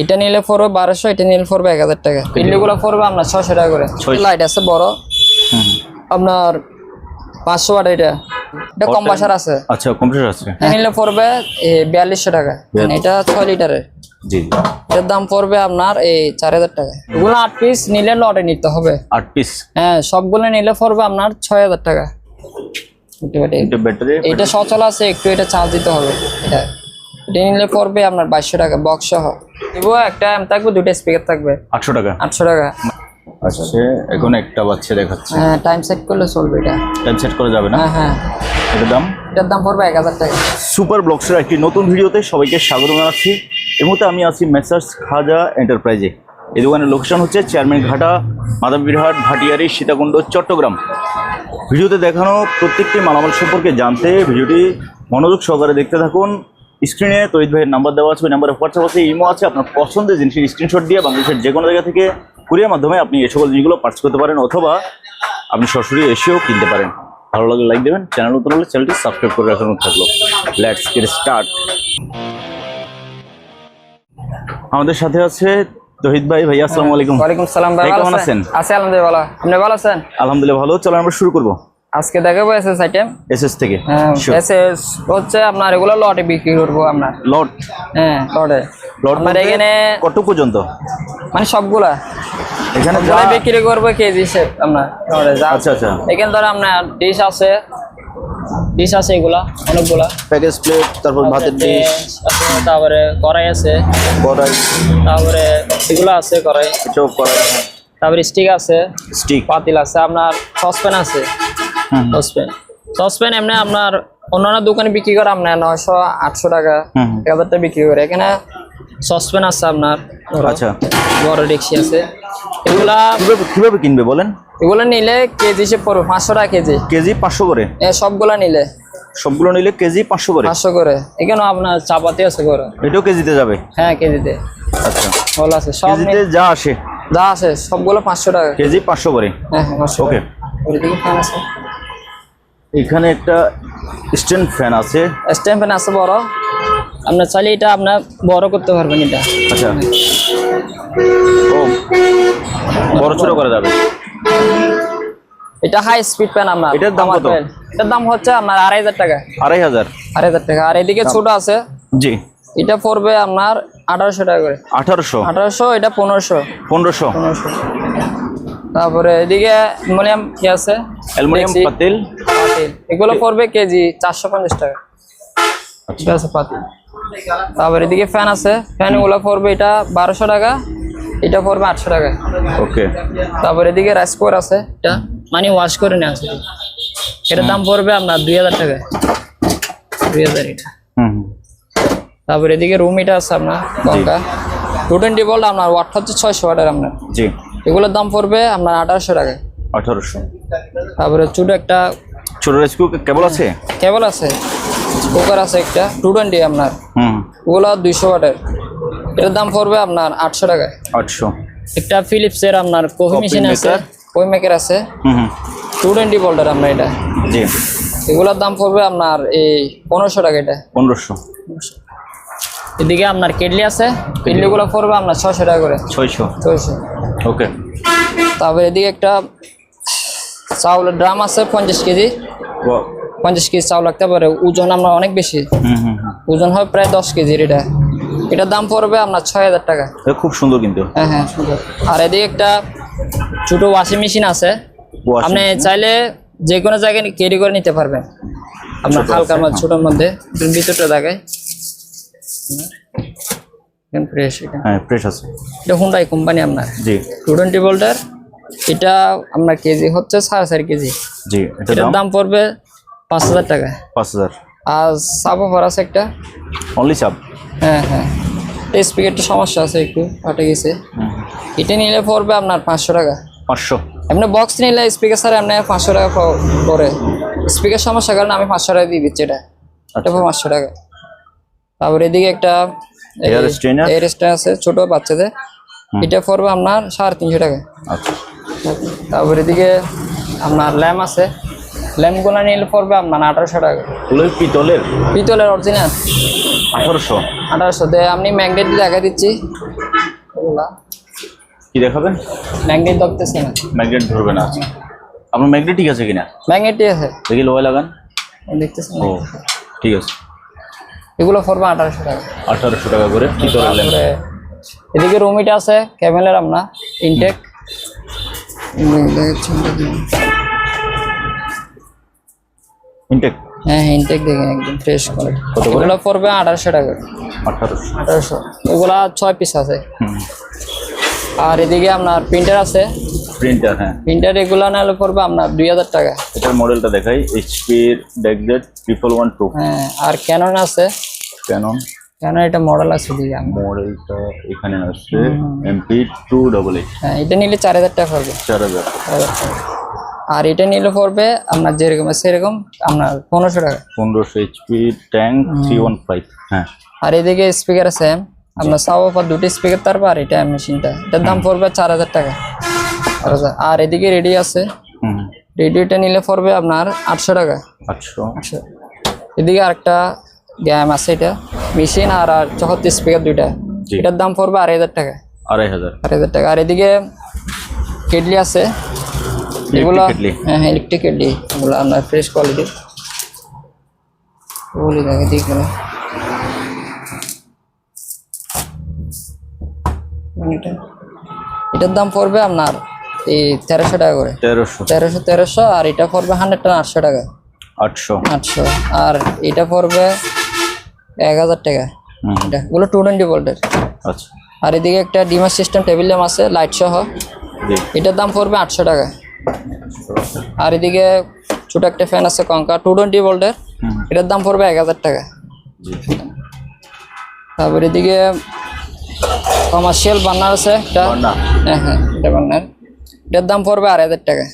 এটা নিলে পড়বে বারোশো এটা নিলে পড়বে এক হাজার টাকা। পিল্লিগুলো পড়বে আপনার ছশো টাকা করে। লাইট আছে বড়। আপনার পাঁচশো ওয়াট এটা। এটা কম বাসার আছে। আচ্ছা কম্পিউটার আছে। নিলে পড়বে বিয়াল্লিশশো টাকা। মানে এটা ছয় লিটারের। জি এটার দাম পড়বে আপনার এই চার হাজার টাকা। এগুলো আট পিস নিলে লটে নিতে হবে। আট পিস হ্যাঁ সবগুলো নিলে পড়বে আপনার ছয় হাজার টাকা। এটা ব্যাটারি এটা সচল আছে একটু এটা চার্জ দিতে হবে। এটা। এটা নিলে পড়বে আপনার বাইশশো টাকা বক্স সহ দেবো একটা আম থাকবে দুটো স্পিকার থাকবে। আটশো টাকা? আটশো টাকা। আচ্ছা এখন একটা বাচ্চা দেখাচ্ছে। হ্যাঁ টাইম সেট করলে চলবে এটা। টাইম সেট করা যাবে না? হ্যাঁ হ্যাঁ। এটার দাম? এটার দাম পড়বে এক হাজার টাকা। সুপার ব্লগসের একটি নতুন ভিডিওতে সবাইকে স্বাগত জানাচ্ছি। এই মুহূর্তে আমি আছি মেসার্স খাজা এন্টারপ্রাইজে এই দোকানের লোকেশন হচ্ছে চেয়ারম্যান ঘাটা মাদাবিরহাট ভাটিয়ারি সীতাকুণ্ড চট্টগ্রাম ভিডিওতে দেখানো প্রত্যেকটি মালামাল সম্পর্কে জানতে ভিডিওটি মনোযোগ সহকারে দেখতে থাকুন। স্ক্রিনে তৈরি ভাইয়ের নাম্বার দেওয়া আছে ওই নাম্বারে হোয়াটসঅ্যাপ আছে ইমো আছে। আপনার পছন্দের জিনিসের স্ক্রিনশট দিয়ে বাংলাদেশের যে কোনো জায়গা থেকে কুরিয়ার মাধ্যমে আপনি এই সকল জিনিসগুলো পার্চেস করতে পারেন অথবা আপনি সরাসরি এসেও কিনতে পারেন। ভালো লাগলে লাইক দেবেন চ্যানেল নতুন হলে চ্যানেলটি সাবস্ক্রাইব করে রাখানো থাকল। লেটস গেট স্টার্ট আমাদের সাথে আছে তহিদ ভাই। ভাই আসসালামু আলাইকুম। ওয়ালাইকুম সালাম ভাই কেমন আছেন? আছেন? আছে আলহামদুলিল্লাহ ভালো। আপনি ভালো আছেন? আলহামদুলিল্লাহ ভালো। চলো আমরা শুরু করব। আজকে দেখাবো এসএস আইটেম এসএস থেকে? এসএস হচ্ছে আপনার এগুলো লটে বিক্রি করব আপনার লট হ্যাঁ লটে লট আপনার এখানে কত পর্যন্ত? মানে সবগুলা। এখানে যা বিক্রি করব কেজি হিসেব আপনার লটে যা আচ্ছা আচ্ছা। এখানে ধর আপনার ডিশ আছে। ডিশ আছে এগুলা অনেকগুলা। প্যাকেজ প্লেট তারপর ভাতের ডিশ তারপরে কড়াই আছে। কড়াই। তারপরে এগুলা আছে কড়াই। চপ কড়াই তারপরে স্টিক আছে। স্টিক পাতিল আছে আপনার সসপ্যান আছে। সসপ্যান সসপ্যান এমনি আপনার অন্যান্য দোকানে বিক্রি করে আপনার নয়শো আটশো টাকা। এক হাজার টাকা বিক্রি করে। এখানে সসপ্যান আছে আপনার আচ্ছা। বড় ডেক্সি আছে। এগুলা কীভাবে কিনবে বলেন? এগুলো নিলে কেজি সে পড়বে পাঁচশো টাকা কেজি। কেজি পাঁচশো করে? সবগুলা নিলে। সবগুলো নিলে কেজি পাঁচশো করে? পাঁচশো করে। এখানে আপনার চাপাতি আছে করে এটাও কেজিতে যাবে? হ্যাঁ কেজিতে। আচ্ছা। ভালো আছে। সব কেজিতে যা আসে। যা আছে সবগুলো পাঁচশো টাকা। কেজি পাঁচশো করে? হ্যাঁ হ্যাঁ ওকে। ওইদিকে ফ্যান আছে। এখানে একটা স্ট্যান্ড ফ্যান আছে। স্ট্যান্ড ফ্যান আছে বড়। আপনার চাইলে এটা আপনার বড় করতে পারবেন এটা। আচ্ছা। ও বড় ছোট করা যাবে। এটা হাই স্পিড ফ্যান আপনার এটার দাম কত? এটার দাম হচ্ছে আপনার আড়াই হাজার টাকা। আড়াই হাজার? আড়াই হাজার টাকা। আর এদিকে ছোট আছে। জি। এটা পড়বে আপনার আঠারোশো টাকা করে। আঠারোশো? আঠারোশো এটা পনেরোশো। পনেরোশো? পনেরোশো। তারপরে এদিকে অ্যালুমিনিয়াম কি আছে? অ্যালুমিনিয়াম পাতিল। এগুলো পড়বে কেজি চারশো পঞ্চাশ টাকা। ঠিক আছে পাতিল তারপর এদিকে ফ্যান আছে। ফ্যানগুলো পড়বে এটা বারোশো টাকা এটা পড়বে আটশো টাকা। ওকে। তারপর এদিকে রাইস কুকার আছে এটা মানে ওয়াশ করে নেওয়া আছে। এটার দাম পড়বে আপনার দুই হাজার টাকা। দুই হাজার এটা। তারপর এদিকে রুম এটা আছে আপনার গঙ্গা টু টোয়েন্টি ভোল্ট আপনার ওয়াট হচ্ছে ছয়শো ওয়াটের আপনার। জি। এগুলোর দাম পড়বে আপনার আঠারোশো টাকা। আঠারোশো। তারপরে ছোট একটা ছোট রেস্কিউ কেবল আছে? কেবল আছে। কুকার আছে একটা টু টোয়েন্টি আপনার। হুম। ওগুলো দুইশো ওয়াটের এটার দাম পড়বে আপনার আটশো টাকা আটশো। একটা ফিলিপসের আপনার কফি মেশিন আছে? কফি মেকার আছে। হুম টু টোয়েন্টি ভোল্টের আপনার এটা। জি। এগুলোর দাম পড়বে আপনার এই পনেরোশো টাকা এটা। পনেরোশো। এদিকে আপনার কেটলি আছে কেটলিগুলো পড়বে আপনার ছশো টাকা করে। ছয়শো। ছয়শো। ওকে। তারপরে এদিকে একটা চাউলের ড্রাম আছে পঞ্চাশ কেজি। পঞ্চাশ কেজি চাউল লাগতে পারে ওজন আপনার অনেক বেশি। ওজন হয় প্রায় দশ কেজির এটা এটার দাম পড়বে আপনার ছয় হাজার টাকা। খুব সুন্দর কিন্তু। হ্যাঁ হ্যাঁ সুন্দর। আর এদিকে একটা ছোটো ওয়াশিং মেশিন আছে। আপনি চাইলে যে কোনো জায়গায় ক্যারি করে নিতে পারবেন। আপনার হালকার মধ্যে ছোটোর মধ্যে। ভিতরটা জায়গায় ফ্রেশ এটা। হ্যাঁ ফ্রেশ আছে। এটা হুন্ডাই কোম্পানি আপনার। জি। টু টোয়েন্টি ভোল্টের এটা আপনার কেজি হচ্ছে সাড়ে চার কেজি। জি এটা এটার দাম? পড়বে পাঁচ হাজার টাকা। পাঁচ হাজার। আর সাপ অফার আছে একটা? অনলি চাপ হ্যাঁ হ্যাঁ। স্পিকারটা সমস্যা আছে একটু ফাটে গেছে। এটা নিলে পড়বে আপনার পাঁচশো টাকা। পাঁচশো। এমনি বক্স নিলে স্পিকার স্যার এমনি পাঁচশো টাকা পড়ে। স্পিকার সমস্যা কারণে আমি পাঁচশো টাকা দিয়ে দিচ্ছি এটা। এটা পড়বে পাঁচশো টাকা। তারপর এদিকে একটা? এয়ার স্ট্যান্ড আছে ছোট বাচ্চাদের। এটা পড়বে আপনার সাড়ে তিনশো টাকা। আচ্ছা। তারপর এদিকে আপনার ল্যাম্প আছে। ল্যাম্পগুলো নিলে পড়বে আপনার আঠারোশো টাকা। পিতলের? পিতলের অরিজিনাল আঠারোশো? আঠারোশো। দিয়ে আপনি ম্যাগনেট দেখা দিচ্ছি। কি দেখাবেন? ম্যাগনেট দেখতেছি না। ম্যাগনেট ধরবে না। আচ্ছা আপনার ম্যাগনেট ঠিক আছে কিনা? ম্যাগনেট ঠিক আছে। দেখি লোয়া লাগান। দেখতেছি ও ঠিক আছে। এগুলো পড়বে আঠারোশো টাকা। আঠারোশো টাকা করে ল্যাম্প তারপরে এদিকে রুমিটা আছে ক্যামেলের আপনার ইনটেক ইনটেক হ্যাঁ ইনটেক দেখেন একদম ফ্রেশ কোয়ালিটি করে? এগুলো পড়বে আঠারোশো টাকা। আঠারোশো। আঠারোশো। এগুলা ছয় পিস আছে। আর এদিকে আপনার প্রিন্টার আছে। প্রিন্টার হ্যাঁ। প্রিন্টার এগুলো নাহলে পড়বে আপনার দুই হাজার টাকা। এটার মডেলটা দেখাই ট্রিপল ওয়ান টু হ্যাঁ আর ক্যানন আছে। ক্যানন ক্যানন এটা মডেল আছে আপনার মডেলটা এখানে আছে এমপি টু ডবল এইট হ্যাঁ এটা নিলে চার হাজার টাকা পড়বে। চার হাজার। আর এটা নিলে পড়বে আপনার যেরকম আছে সেরকম আপনার পনেরোশো টাকা। পনেরোশো HP tank three one five হ্যাঁ। আর এদিকে স্পিকার আছে আপনার সাব অফার দুটি স্পিকার তারপর আর এটা মেশিনটা এটার দাম পড়বে চার হাজার টাকা। আর এদিকে রেডি আছে। হুম। রেডিওটা নিলে পড়বে আপনার আটশো টাকা। আটশো। আটশো। এদিকে আরেকটা গ্যাম আছে এটা। মেশিন আর আর চৌহত্তর স্পিকার দুইটা। এটার দাম পড়বে আড়াই হাজার টাকা। আড়াই হাজার। আড়াই হাজার টাকা। আর এদিকে কেটলি আছে। এগুলো হ্যাঁ হ্যাঁ ইলেকট্রিক কেটলি। এগুলো আপনার ফ্রেশ কোয়ালিটি বলি দেখে এটার দাম পড়বে আপনার এই তেরোশো টাকা করে। তেরোশো। তেরোশো তেরোশো আর এটা পড়বে হান্ড্রেড টাকা আটশো টাকা। আটশো। আটশো। আর এটা পড়বে এক হাজার টাকা। এটা এগুলো টু টোয়েন্টি ভোল্টের আচ্ছা। আর এদিকে একটা ডিমার সিস্টেম টেবিল ল্যাম্প আছে লাইট সহ। এটার দাম পড়বে আটশো টাকা। আর এদিকে ছোট একটা ফ্যান আছে কঙ্কা টু টোয়েন্টি ভোল্টের এটার দাম পড়বে এক হাজার টাকা। তারপর এদিকে কমার্শিয়াল বার্নার আছে বার্নার। হ্যাঁ হ্যাঁ এটা বার্নার এটার দাম পড়বে আড়াই হাজার টাকা।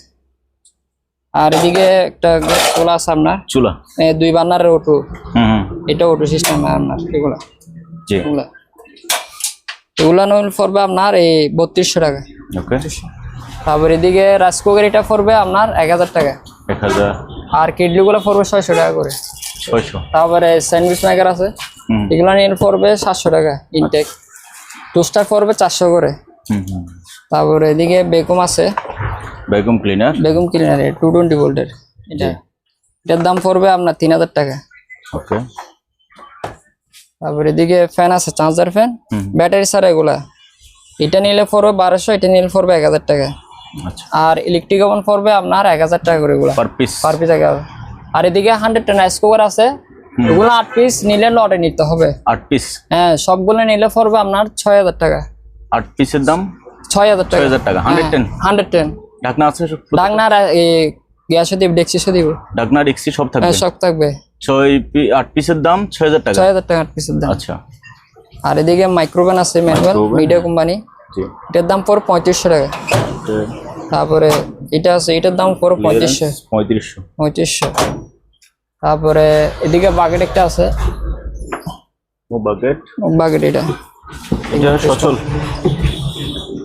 আর এদিকে একটা চুলা আছে আপনার। চুলা? দুই হুম হুম। এটা ওটু সিস্টেম আপনার এগুলা। জি। এগুলা। এগুলা নইল পড়বে আপনার এই বত্রিশশো টাকা। ওকে। তারপর এদিকে রাইস কুকার এটা পড়বে আপনার এক হাজার টাকা। এক হাজার। আর কিডলিগুলো পড়বে ছয়শো টাকা করে। ছয়শো। তারপরে স্যান্ডউইচ মেকার আছে। হুম। এগুলো নিয়ে পড়বে সাতশো টাকা ইনটেক টোস্টার পড়বে চারশো করে। হুম হুম। তারপরে এদিকে বেকুম আছে। ভ্যাকুম ক্লিনার বেগুম ক্লিনারে টু টোয়েন্টি ভোল্টের এটা এটার দাম পড়বে আপনার তিন হাজার টাকা। ওকে। তারপরে এদিকে ফ্যান আছে চার্জার ফ্যান ব্যাটারি ছাড়া এগুলা। এটা নিলে পড়বে বারোশো এটা নিলে পড়বে এক হাজার টাকা। আচ্ছা। আর ইলেকট্রিক ওভেন পড়বে আপনার এক হাজার টাকা করে এগুলা। পার পিস পার পিস এক হাজার। আর এদিকে হান্ড্রেড টেন রাইস কুকার আছে। এগুলো আট পিস নিলে লটে নিতে হবে। আট পিস হ্যাঁ সবগুলো নিলে পড়বে আপনার ছয় হাজার টাকা। আট পিসের দাম? ছয় হাজার টাকা। হাজার টাকা। হান্ড্রেড টেন হান্ড্রেড টেন ঢাকনা আছে সব ডাকনার গ্যাসও দিব ডেক্সিসও দিব। ঢাকনা রিক্সি সব থাকবে? হ্যাঁ সব থাকবে। ছয় আট পিসের দাম ছয় হাজার টাকা। ছয় হাজার টাকা আট পিসের দাম। আচ্ছা। আর এদিকে মাইক্রোভেন আছে ম্যানুয়াল মিডিয়া কোম্পানি এটার দাম পড়ে পঁয়ত্রিশশো টাকা। তারপরে এটা আছে এটার দাম পড়ে পঁয়ত্রিশশো। পঁয়ত্রিশশো। পঁয়ত্রিশশো। তারপরে এদিকে বাকেট একটা আছে। ও বাকেট বাকেট এটা। এটা সচল?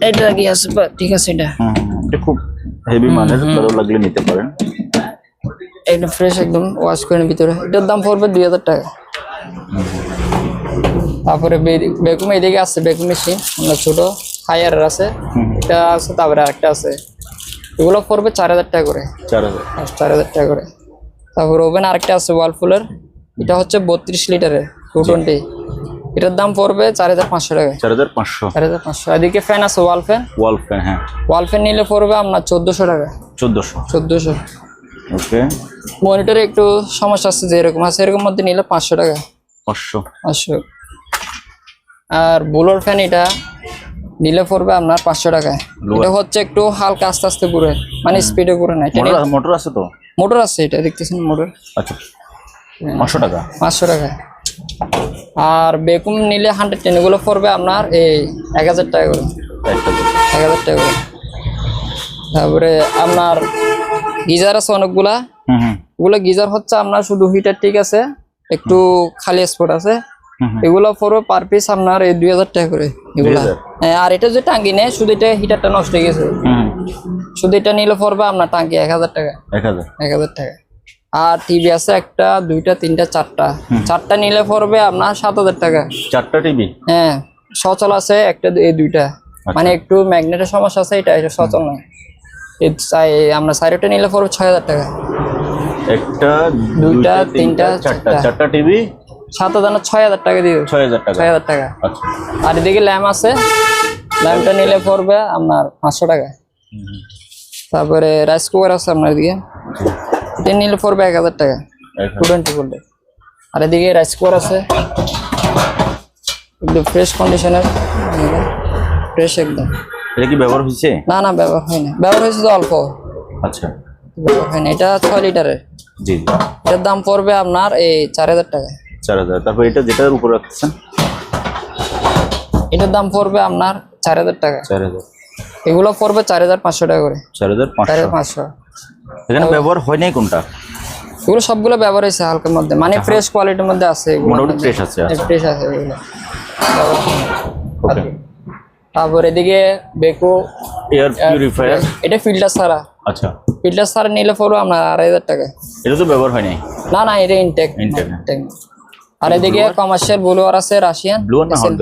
এটা কি আছে? ঠিক আছে এটা। হুম হুম, এটা খুব হেভি মানের কারও লাগলে নিতে পারেন। এটা ফ্রেশ একদম ওয়াশ করে ভিতরে এটার দাম পড়বে দুই হাজার টাকা। তারপরে বেকুম এদিকে আছে বেকুম মেশিন আমরা ছোট হায়ার আছে। এটা আছে তারপরে আরেকটা আছে। এগুলো পড়বে চার হাজার টাকা করে। চার হাজার। চার হাজার টাকা করে। তারপর ওভেন আরেকটা আছে ওয়ালফুলের এটা হচ্ছে বত্রিশ লিটারের টু টোয়েন্টি এটার দাম পড়বে চার হাজার পাঁচশো টাকা চার হাজার পাঁচশো। চার হাজার পাঁচশো। এদিকে ফ্যান আছে ওয়াল ফ্যান ওয়াল ফ্যান হ্যাঁ। ওয়াল ফ্যান নিলে পড়বে আপনার চোদ্দোশো টাকা চোদ্দোশো। চোদ্দোশো। ওকে। মনিটরে একটু সমস্যা আছে যেরকম আছে এরকম মধ্যে নিলে পাঁচশো টাকা পাঁচশো। পাঁচশো। আর বুলোর ফ্যান এটা নিলে পড়বে আপনার পাঁচশো টাকায়। এটা হচ্ছে একটু হালকা আস্তে আস্তে ঘুরে মানে স্পিডে ঘুরে না মোটর আছে তো? মোটর আছে এটা দেখতেছেন মোটর আচ্ছা। পাঁচশো টাকা? পাঁচশো টাকা আর বেকুম নিলে হান্ড্রেড টেন এগুলো পড়বে আপনার এই এক হাজার টাকা করে। এক হাজার টাকা করে। তারপরে আপনার গিজার আছে অনেকগুলা। ওগুলো গিজার হচ্ছে আপনার শুধু হিটার ঠিক আছে একটু খালি স্পট আছে। এগুলো পড়বে পার পিস আপনার এই দুই হাজার টাকা করে এগুলা। 2000? হ্যাঁ, আর এটা যে টাঙ্কি নেয় শুধু এটা হিটারটা নষ্ট হয়ে গেছে। শুধু এটা নিলে পড়বে আপনার টাঙ্কি এক হাজার টাকা। এক হাজার। এক হাজার টাকা। আর টিভি আছে একটা দুইটা তিনটা চারটা। চারটা নিলে পড়বে আপনার সাত হাজার টাকা। চারটা টিভি হ্যাঁ সচল আছে একটা এই দুইটা। মানে একটু ম্যাগনেটের সমস্যা আছে এটা এটা সচল নয় আমরা নিলে পড়বে ছয় হাজার টাকা। একটা দুইটা, তিনটা চারটা। টিভি সাত হাজার না ছয় হাজার টাকা দিয়ে ছয় হাজার টাকা। ছয় হাজার টাকা। আচ্ছা। আর এদিকে ল্যাম্প আছে। ল্যাম্পটা নিলে পড়বে আপনার পাঁচশো টাকা। তারপরে রাইস কুকার আছে আপনার এদিকে। এটা নিলে পড়বে এক হাজার টাকা। টু টোয়েন্টি করলে আর এদিকে রাইস কুকার আছে। একদম ফ্রেশ কন্ডিশনের ফ্রেশ একদম। এটা কি ব্যবহার হয়েছে? না না ব্যবহার হয়নি ব্যবহার হয়েছে তো অল্প। আচ্ছা। ব্যবহার হয়নি এটা ছয় লিটারের জি এটার দাম পড়বে আপনার এই চার হাজার টাকা। চার হাজার। তারপর এটা যেটার উপর রাখতেছেন? এটার দাম পড়বে আপনার চার হাজার টাকা। চার হাজার। এগুলো পড়বে চার হাজার পাঁচশো টাকা করে। চার হাজার পাঁচশো। এখানে ব্যবহার হয় নাই কোনটা? এগুলো সবগুলো ব্যবহার হয়েছে হালকার মধ্যে। মানে ফ্রেশ কোয়ালিটির মধ্যে আছে মোটামুটি ফ্রেশ আছে আচ্ছা। ফ্রেশ আছে এগুলো। তারপর এদিকে বেকো এয়ার পিউরিফায়ার এটা ফিল্টার ছাড়া। আচ্ছা। ফিল্টার ছাড়া নিলে পড়বে আপনার আড়াই হাজার টাকা। এটা তো ব্যবহার হয় নাই? না না এটা ইনটেক হ্যাঁ। আর এদিকে কমার্শিয়াল ব্লুয়ার আছে রাশিয়ান ব্লু না hot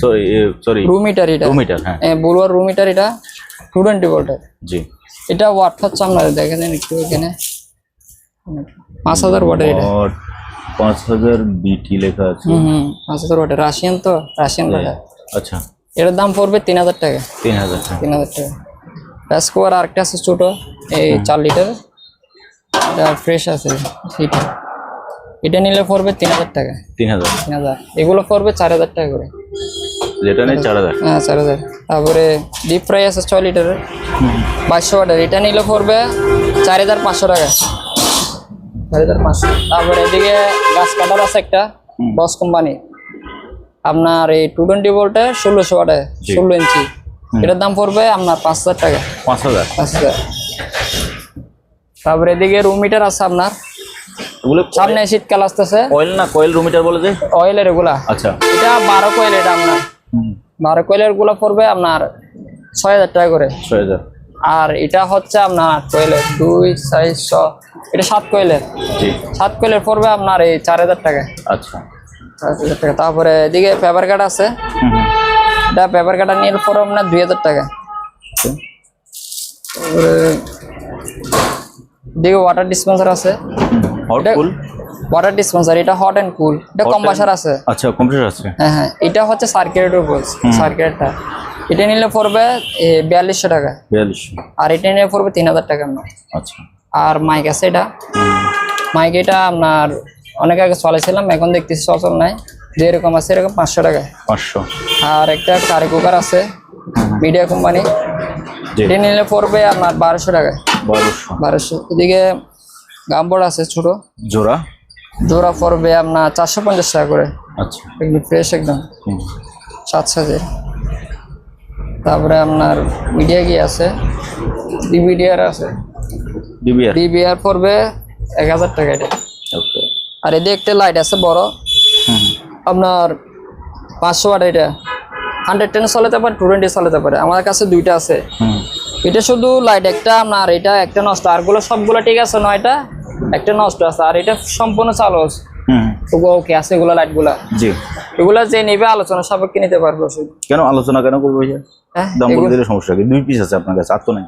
sorry sorry room meter এটা। টু মিটার হ্যাঁ। ব্লুয়ার রুম মিটার এটা। টু টোয়েন্টি ভোল্টের জি। এটা ওয়াট হচ্ছে আপনারা দেখেন একটু এখানে পাঁচ হাজার ওয়াটের এটা। পাঁচ হাজার বিটি লেখা আছে। হুম পাঁচ হাজার ওয়াটের রাশিয়ান তো? রাশিয়ান ওয়াটার আচ্ছা। এটার দাম পড়বে তিন হাজার টাকা। তিন হাজার। তিন হাজার টাকা। রাইস কুকার আরেকটা আছে ছোট এই চার লিটার এটা ফ্রেশ আছে এটা এটা নিলে পড়বে তিন হাজার টাকা। তিন হাজার। তিন হাজার। এগুলো পড়বে চার হাজার টাকা করে। হ্যাঁ তারপরে ডিপ ফ্রাই আছে ছয় লিটারের বাইশশো ওয়াটের এটা নিলে পড়বে চার হাজার পাঁচশো টাকা। চার হাজার পাঁচশো। তারপরে এদিকে গাছ কাটার আছে একটা বস কোম্পানি আপনার এই টু টোয়েন্টি ভোল্টে ষোলোশো ওয়াটে ষোলো ইঞ্চি। এটার দাম পড়বে আপনার পাঁচ হাজার টাকা। পাঁচ হাজার? পাঁচ হাজার। তারপরে এদিকে রুম মিটার আছে আপনার। এগুলো সামনে শীতকাল আসতেছে। অয়েল না কয়েল রুমিটার বলে যে? অয়েলের এগুলা। আচ্ছা। এটা বারো কোয়েল এটা আপনার। বারো কোয়েলেরগুলো পড়বে আপনার ছয় হাজার টাকা করে। ছয় হাজার। আর এটা হচ্ছে আপনার কোয়েলের? দুই ছ। এটা সাত কোয়েলের? সাত কোয়েলের পড়বে আপনার এই চার হাজার টাকা আচ্ছা। চার হাজার টাকা। তারপরে এদিকে পেপার কাট আছে। এটা পেপার কাটা নিয়ে পড়বে আপনার দুই হাজার টাকা তারপরে এদিকে ওয়াটার ডিসপেন্সার আছে। কুল ওয়াটার ডিসপেন্সার এটা হট এন্ড কুল এটা কম্বাসার আছে। আচ্ছা কম্পিউটার আছে। হ্যাঁ হ্যাঁ এটা হচ্ছে সার্কিটের উপর সার্কিটটা এটা নিলে পড়বে বিয়াল্লিশশো টাকা। বিয়াল্লিশ আর এটা নিলে পড়বে তিন হাজার টাকা আচ্ছা। আর মাইক আছে এটা। মাইক এটা আপনার অনেক আগে চলেছিলাম এখন দেখতেছি সচল নাই। যেরকম আছে এরকম পাঁচশো টাকা পাঁচশো। আর একটা কারি কুকার আছে মিডিয়া কোম্পানি এটা নিলে পড়বে আপনার বারোশো টাকা বারোশো। বারোশো। এদিকে গামবোর্ড আছে ছোট। জোড়া। জোড়া পড়বে আপনার চারশো পঞ্চাশ টাকা করে। আচ্ছা। একদম ফ্রেশ একদম। সাত সাজের। তারপরে আপনার মিডিয়া কি আছে? ডিভিডিআর আছে। ডিবিআর ডিভিআর পড়বে এক হাজার টাকা এটা। ওকে আর এদিকে একটা লাইট আছে বড়। আপনার পাঁচশো ওয়াট এটা। হান্ড্রেড টেন চালাতে পারে টু টোয়েন্টি চালাতে পারে। আমার কাছে দুইটা আছে। এটা শুধু লাইট একটা আপনার এটা একটা নষ্ট। আরগুলো সবগুলো ঠিক আছে নয়টা একটা নষ্ট আছে আর এটা সম্পূর্ণ চালু আছে। ওকে আছে এগুলো লাইটগুলা জি। এগুলো যে নেবে আলোচনা সাপেক্ষে নিতে পারবে কেন আলোচনা কেন করব হ্যাঁ দাম বলে দিলে সমস্যা কি? দুই পিস আছে আপনার কাছে আর তো নাই।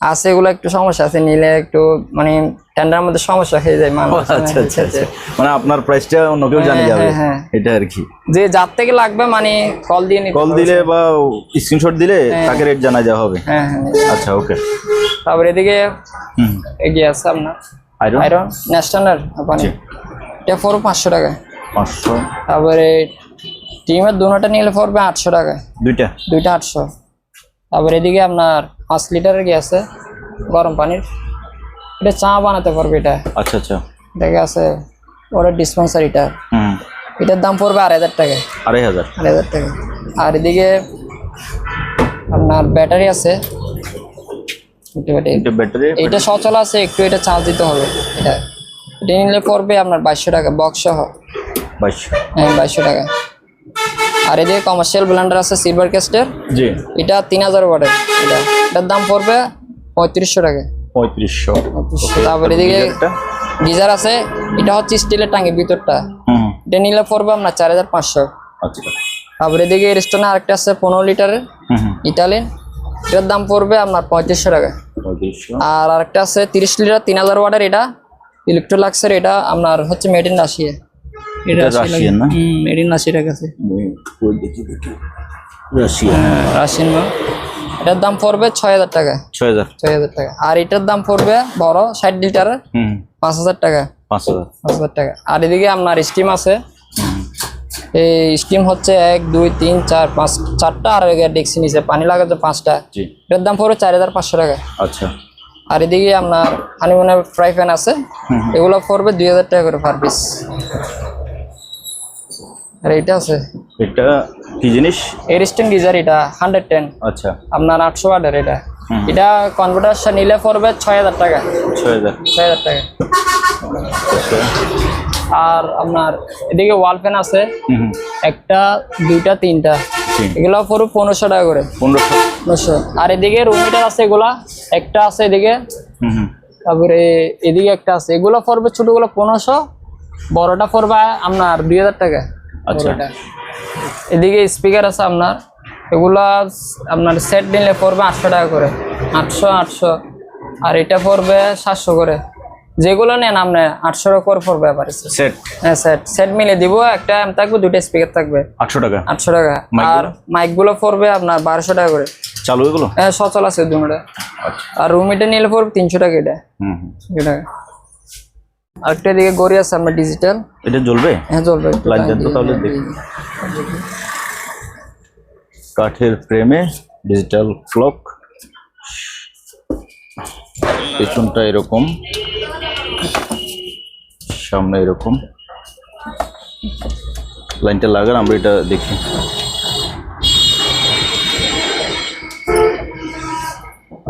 আছে এগুলো একটু সমস্যা আছে নিলে একটু মানে টেন্ডার মধ্যে সমস্যা হয়ে যায় আচ্ছা আচ্ছা আচ্ছা। মানে আপনার প্রাইসটা অন্য কেউ জানে হ্যাঁ, যাবে হ্যাঁ। এটা আর কি। যে যার থেকে লাগবে মানে কল দিয়ে কল দিলে বা স্ক্রিনশট দিলে তাকে রেট জানা যাওয়া হবে। হ্যাঁ হ্যাঁ। আচ্ছা ওকে তারপরে এদিকে এগিয়ে আছে আপনার আইরন আয়রন ন্যাশনাল পানি। এটা পড়বে পাঁচশো টাকা পাঁচশো। তারপরে টিমের দুটা নিলে পড়বে আটশো টাকা দুইটা? দুইটা আটশো। তারপরে এদিকে আপনার পাঁচ লিটারের কি আছে? গরম পানির। এটা চা বানাতে পারবে এটা। আচ্ছা আচ্ছা। দেখে আছে ওটা ডিসপেন্সার এটা। হুম। এটার দাম পড়বে আড়াই হাজার টাকা আড়াই হাজার। আড়াই হাজার টাকা আর এদিকে আপনার ব্যাটারি আছে এটা সচল আছে একটু এটা চার্জ দিতে হবে। এটা এটা নিলে পড়বে আপনার বাইশশো টাকা বক্স সহ। বাইশশো। হ্যাঁ বাইশশো টাকা। আর এদিকে কমার্শিয়াল ব্লেন্ডার আছে সিলভার ক্যাস্টের জি। এটা তিন হাজার ওয়াটের এটা। এটার দাম পড়বে পঁয়ত্রিশশো টাকা। পঁয়ত্রিশশো। তারপর এদিকে গিজার আছে এটা হচ্ছে স্টিলের টাঙ্গির ভিতরটা। এটা নিলে পড়বে আপনার চার হাজার পাঁচশো। আচ্ছা। তারপরে এদিকে রেস্টুরেন্ট আরেকটা আছে পনেরো লিটারের ইটালিয়ান এটার দাম পড়বে আপনার পঁয়ত্রিশশো টাকা। আর আরেকটা আছে তিরিশ লিটার তিন হাজার ওয়াটের এটা ইলেকট্রোলাক্সের এটা আপনার হচ্ছে মেড ইন রাশিয়া এটা রাশিয়ান না? হুম মেড ইন রাশিয়া কাছে আমি কই দেখি দেখি। রাশিয়া রাশিয়ান মাল এটার দাম পড়বে ছয় হাজার টাকা। ছয় হাজার। ছয় হাজার টাকা। আর এটার দাম পড়বে বড় ষাট লিটারের পাঁচ হাজার টাকা। পাঁচ হাজার। পাঁচ হাজার টাকা। আর এদিকে আপনার স্টিম আছে। এই স্টিম হচ্ছে এক দুই তিন চার পাঁচ চারটা আর ডেক্সি নিচে পানি লাগাচ্ছে পাঁচটা। জি। এটার দাম পড়বে চার হাজার পাঁচশো টাকা। আচ্ছা। আর এদিকে আপনার হানিমুনের ফ্রাই প্যান আছে। এগুলো পড়বে দুই হাজার টাকা করে পার পিস আর এটা আছে। এটা কি জিনিস? এরিস্টেন গিজার এটা হান্ড্রেড টেন আচ্ছা। আপনার আটশো ওয়াটের এটা। এটা কনভার্টার নিলে পড়বে ছয় হাজার টাকা। ছয় হাজার। ছয় হাজার টাকা। আচ্ছা। আর আপনার এদিকে ওয়াল ফ্যান আছে। একটা দুইটা তিনটা। এগুলো পড়বে পনেরোশো টাকা করে। পনেরোশো। পনেরোশো। আর এদিকে রুম মিটার আছে এগুলা। একটা আছে এদিকে। তারপরে এদিকে একটা আছে। এগুলো পড়বে ছোটগুলো পনেরোশো। বড়টা পড়বে আপনার দুই হাজার টাকা। আচ্ছা। এদিকে স্পিকার আছে আপনার। এগুলা আপনার সেট নিলে পড়বে আটশো টাকা করে। আটশো আটশো। আর এটা পড়বে সাতশো করে। যেগুলো নেন আপনি আটশো টাকা করে পড়বে আবার সেট হ্যাঁ সেট সেট মিলে দিব একটা থাকবে দুটো স্পিকার থাকবে। আটশো টাকা। আটশো টাকা। আর মাইকগুলো পড়বে আপনার বারোশো টাকা করে। চালু এগুলো? হ্যাঁ সচল আছে দুটা আচ্ছা। আর রুম এটা নিলে পড়বে তিনশো টাকা এটা। হুম হুম। এটা আরেকটা দিকে গড়ি আছে আপনার ডিজিটাল এটা জ্বলবে? হ্যাঁ লাইন দেন তো তাহলে দেখি। কাঠের ফ্রেমে ডিজিটাল ক্লক পেছনটা এরকম। সামনে এরকম। লাইনটা লাগান আমরা এটা দেখি।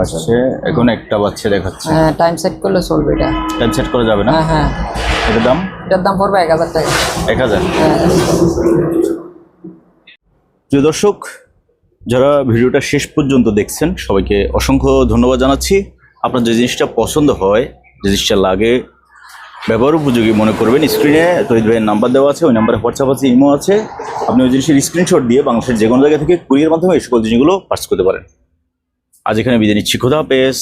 আচ্ছা এখন একটা বাচ্চা দেখাচ্ছে। হ্যাঁ টাইম সেট করলে চলবে এটা। টাইম সেট করা যাবে না? হ্যাঁ হ্যাঁ। এটার দাম? এটার দাম পড়বে এক হাজার টাকা। এক হাজার? হ্যাঁ। প্রিয় দর্শক যারা ভিডিওটা শেষ পর্যন্ত দেখছেন সবাইকে অসংখ্য ধন্যবাদ জানাচ্ছি। আপনার যে জিনিসটা পছন্দ হয় জিনিসটা লাগে। ব্যবহার উপযোগী মনে করবেন। স্ক্রিনে তৈরি ভাইয়ের নাম্বার দেওয়া আছে, ওই নাম্বারে হোয়াটসঅ্যাপ আছে, ইমো আছে। আপনি ওই জিনিসের স্ক্রিনশট দিয়ে বাংলাদেশের যে কোনো জায়গা থেকে কুরিয়ার মাধ্যমে এই সকল জিনিসগুলো পার্স করতে পারেন। আজ এখানে বিদায় নিচ্ছি। খোদা হাফেজ।